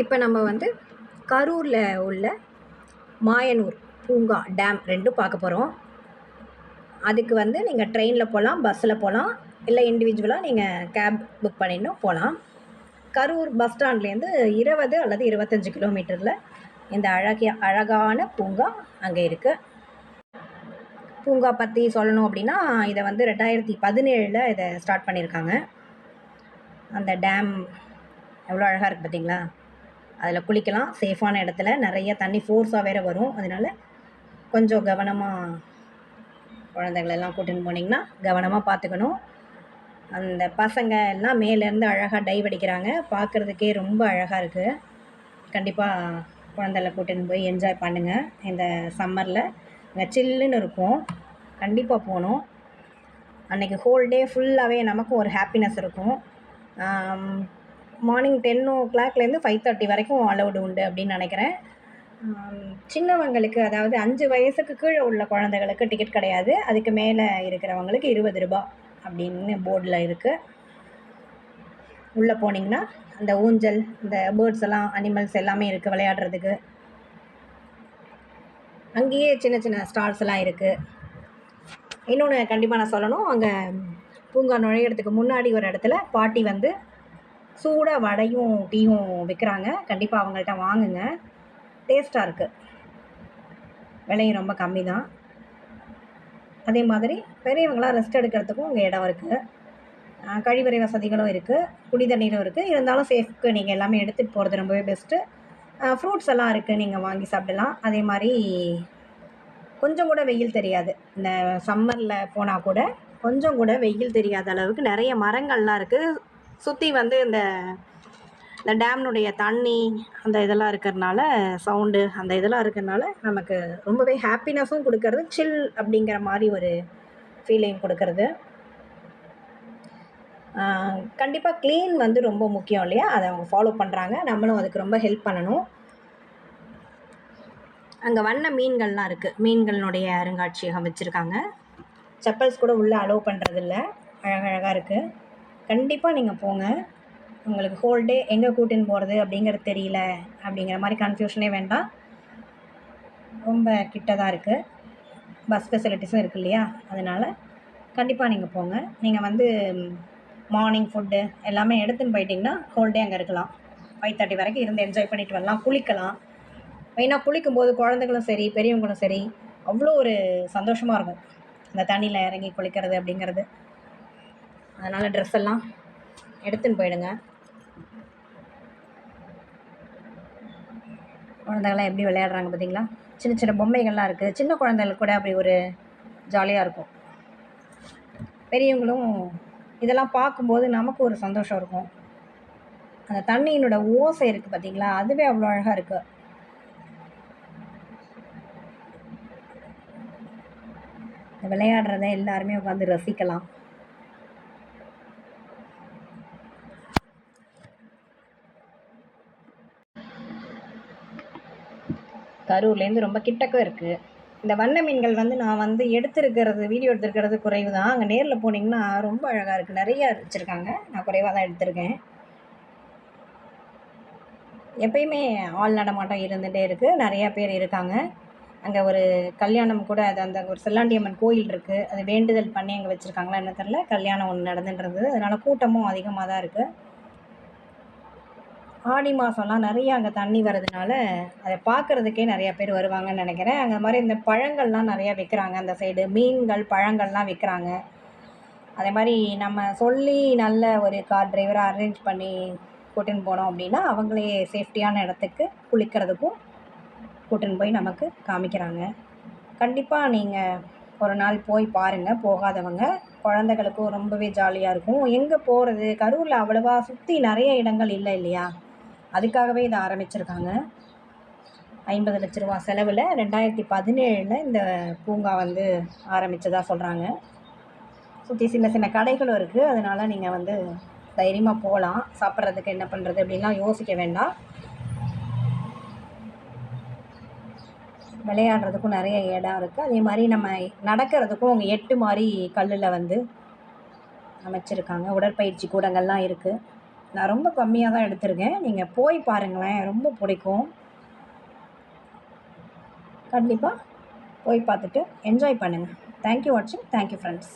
இப்போ நம்ம வந்து கரூரில் உள்ள மாயனூர் பூங்கா டேம் ரெண்டும் பார்க்க போகிறோம் அதுக்கு வந்து நீங்கள் ட்ரெயினில் போகலாம் பஸ்ஸில் போகலாம் இல்லை இண்டிவிஜுவலாக நீங்கள் கேப் புக் பண்ணிடணும் போகலாம் கரூர் பஸ் ஸ்டாண்ட்லேருந்து இருபது அல்லது இருபத்தஞ்சி கிலோமீட்டரில் இந்த அழகிய அழகான பூங்கா அங்கே இருக்குது பூங்கா பற்றி சொல்லணும் அப்படின்னா இதை வந்து ரெண்டாயிரத்தி பதினேழில் இதை ஸ்டார்ட் பண்ணியிருக்காங்க அந்த டேம் எவ்வளோ அழகாக இருக்குது பார்த்தீங்களா? அதில் குளிக்கலாம். சேஃபான இடத்துல நிறைய தண்ணி ஃபோர்ஸாக வேறு வரும். அதனால கொஞ்சம் கவனமாக குழந்தைங்களெல்லாம் கூட்டின்னு போனீங்கன்னா கவனமாக பார்த்துக்கணும். அந்த பசங்க எல்லாம் மேலேருந்து அழகாக டைவ் அடிக்கிறாங்க. பார்க்குறதுக்கே ரொம்ப அழகாக இருக்குது கண்டிப்பாக குழந்தைல கூட்டின்னு போய் என்ஜாய் பண்ணுங்கள் இந்த சம்மரில் அங்கே சில்லுன்னு இருக்கும். கண்டிப்பாக போகணும். அன்றைக்கி ஹோல் டே ஃபுல்லாகவே நமக்கும் ஒரு ஹாப்பினஸ் இருக்கும். மார்னிங் டென் ஓ கிளாக்லேருந்து ஃபைவ் தேர்ட்டி வரைக்கும் அலௌடு உண்டு அப்படின்னு நினைக்கிறேன். சின்னவங்களுக்கு அதாவது அஞ்சு வயசுக்கு கீழே உள்ள குழந்தைகளுக்கு டிக்கெட் கிடையாது. அதுக்கு மேலே இருக்கிறவங்களுக்கு இருபது ரூபா அப்படின்னு போர்டில் இருக்குது உள்ளே போனீங்கன்னா அந்த ஊஞ்சல் இந்த பேர்ட்ஸ் எல்லாம் அனிமல்ஸ் எல்லாமே இருக்குது விளையாடுறதுக்கு. அங்கேயே சின்ன சின்ன ஸ்டால்ஸ் எல்லாம் இருக்குது இன்னொன்று கண்டிப்பாக நான் சொல்லணும். அங்கே பூங்கா நுழையிறதுக்கு முன்னாடி ஒரு இடத்துல பாட்டி வந்து சூடாக வடையும் டீயும் விற்கிறாங்க கண்டிப்பாக அவங்கள்ட்ட வாங்குங்க. டேஸ்ட்டாக இருக்குது விலையும் ரொம்ப கம்மி தான். அதே மாதிரி பெரியவங்களாம் ரெஸ்ட் எடுக்கிறதுக்கும் உங்கள் இடம் இருக்குது கழிவறை வசதிகளும் இருக்குது குடி தண்ணீரும் இருக்குது இருந்தாலும் சேஃப்க்கு நீங்கள் எல்லாமே எடுத்துகிட்டு போகிறது ரொம்பவே பெஸ்ட்டு ஃப்ரூட்ஸ் எல்லாம் இருக்குது நீங்கள் வாங்கி சாப்பிடலாம். அதே மாதிரி கொஞ்சம் கூட வெயில் தெரியாது. இந்த சம்மரில் போனால் கூட கொஞ்சம் கூட வெயில் தெரியாத அளவுக்கு நிறைய மரங்கள்லாம் இருக்குது சுற்றி வந்து இந்த இந்த டேம்னுடைய தண்ணி அந்த இதெல்லாம் இருக்கிறனால சவுண்டு அந்த இதெல்லாம் இருக்கிறனால நமக்கு ரொம்பவே ஹாப்பினஸும் கொடுக்கறது சில் அப்படிங்கிற மாதிரி ஒரு ஃபீலிங் கொடுக்கறது. கண்டிப்பாக க்ளீன் வந்து ரொம்ப முக்கியம் இல்லையா? அதை அவங்க ஃபாலோ பண்ணுறாங்க நம்மளும் அதுக்கு ரொம்ப ஹெல்ப் பண்ணணும். அங்கே வண்ண மீன்கள்லாம் இருக்குது மீன்களினுடைய அருங்காட்சியகம் வச்சுருக்காங்க. செப்பல்ஸ் கூட உள்ளே அலோவ் பண்ணுறதில்ல அழகழகாக இருக்குது கண்டிப்பாக நீங்கள் போங்க. உங்களுக்கு ஹோல் டே எங்கே கூட்டின்னு போகிறது அப்படிங்கிறது தெரியல. அப்படிங்கிற மாதிரி கன்ஃபியூஷனே வேண்டாம். ரொம்ப கிட்ட தான் இருக்குது பஸ் ஃபெசிலிட்டிஸும் இருக்குது இல்லையா? அதனால் கண்டிப்பாக நீங்கள் போங்க. நீங்கள் வந்து மார்னிங் ஃபுட்டு எல்லாமே எடுத்துன்னு போயிட்டிங்கன்னா ஹோல் டே அங்கே இருக்கலாம். ஃபைவ் தேர்ட்டி வரைக்கும் இருந்து என்ஜாய் பண்ணிட்டு வரலாம். குளிக்கலாம். மெயினாக குளிக்கும்போது குழந்தைங்களும் சரி பெரியவங்களும் சரி அவ்வளோ ஒரு சந்தோஷமாக இருக்கும். அந்த தண்ணியில் இறங்கி குளிக்கிறது அப்படிங்கிறது. அதனால் ட்ரெஸ் எல்லாம் எடுத்துன்னு போயிடுங்க. குழந்தைகள்லாம் எப்படி விளையாடுறாங்க பார்த்தீங்களா? சின்ன சின்ன பொம்மைகள்லாம் இருக்குது சின்ன குழந்தைகளுக்கு கூட அப்படி ஒரு ஜாலியாக இருக்கும். பெரியவங்களும் இதெல்லாம் பார்க்கும்போது நமக்கு ஒரு சந்தோஷம் இருக்கும். அந்த தண்ணியினோட ஓசை இருக்குது பார்த்தீங்களா? அதுவே அவ்வளோ அழகாக இருக்குது இந்த விளையாடுறத எல்லாருமே உட்காந்து ரசிக்கலாம். கரூர்லேருந்து ரொம்ப கிட்டக்கும் இருக்குது இந்த வண்ண மீன்கள் வந்து நான் வந்து எடுத்திருக்கிறது வீடியோ எடுத்திருக்கிறது குறைவு தான் அங்கே நேரில் போனீங்கன்னா ரொம்ப அழகாக இருக்குது நிறைய வச்சுருக்காங்க. நான் குறைவாக தான் எடுத்திருக்கேன். எப்பயுமே ஆள் நடமாட்டம் இருந்துகிட்டே இருக்குது நிறையா பேர் இருக்காங்க. அங்கே ஒரு கல்யாணம் கூட அது அந்த ஒரு செல்லாண்டியம்மன் கோயில் இருக்குது அது வேண்டுதல் பண்ணி அங்கே வச்சுருக்காங்களா என்ன தெரில கல்யாணம் ஒன்று நடந்துன்றது. அதனால் கூட்டமும் அதிகமாக தான் இருக்குது ஆடி மாதம்லாம் நிறையா அங்கே தண்ணி வர்றதுனால அதை பார்க்குறதுக்கே நிறையா பேர் வருவாங்கன்னு நினைக்கிறேன். அங்கே மாதிரி இந்த பழங்கள்லாம் நிறையா விற்கிறாங்க அந்த சைடு மீன்கள் பழங்கள்லாம் விற்கிறாங்க அதே மாதிரி நம்ம சொல்லி நல்ல ஒரு கார் டிரைவரை அரேஞ்ச் பண்ணி கூட்டின்னு போனோம் அப்படின்னா அவங்களே சேஃப்டியான இடத்துக்கு குளிக்கிறதுக்கும் கூட்டின்னு போய் நமக்கு காமிக்கிறாங்க. கண்டிப்பாக நீங்கள் ஒரு நாள் போய் பாருங்கள் போகாதவங்க. குழந்தைகளுக்கும் ரொம்பவே ஜாலியாக இருக்கும். எங்கே போகிறது கரூரில் அவ்வளோவா சுற்றி நிறைய இடங்கள் இல்லை இல்லையா? அதுக்காகவே இதை ஆரம்பிச்சிருக்காங்க. ஐம்பது லட்ச ரூபா செலவில் ரெண்டாயிரத்தி பதினேழில் இந்த பூங்கா வந்து ஆரம்பித்ததாக சொல்கிறாங்க சுற்றி சின்ன சின்ன கடைகளும் இருக்குது அதனால் நீங்கள் வந்து தைரியமாக போகலாம் சாப்பிட்றதுக்கு என்ன பண்ணுறது அப்படின்லாம் யோசிக்க வேண்டாம். விளையாடுறதுக்கும் நிறைய இடம் இருக்குது அதே மாதிரி நம்ம நடக்கிறதுக்கும் அவங்க எட்டு மாதிரி கல்லில் வந்து அமைச்சிருக்காங்க. உடற்பயிற்சி கூடங்கள்லாம் இருக்குது நான் ரொம்ப கம்மியாக தான் எடுத்திருக்கேன். நீங்கள் போய் பாருங்களேன் ரொம்ப பிடிக்கும். கண்டிப்பாக போய் பார்த்துட்டு என்ஜாய் பண்ணுங்கள் தேங்க்யூ வாட்சிங் தேங்க்யூ ஃப்ரெண்ட்ஸ்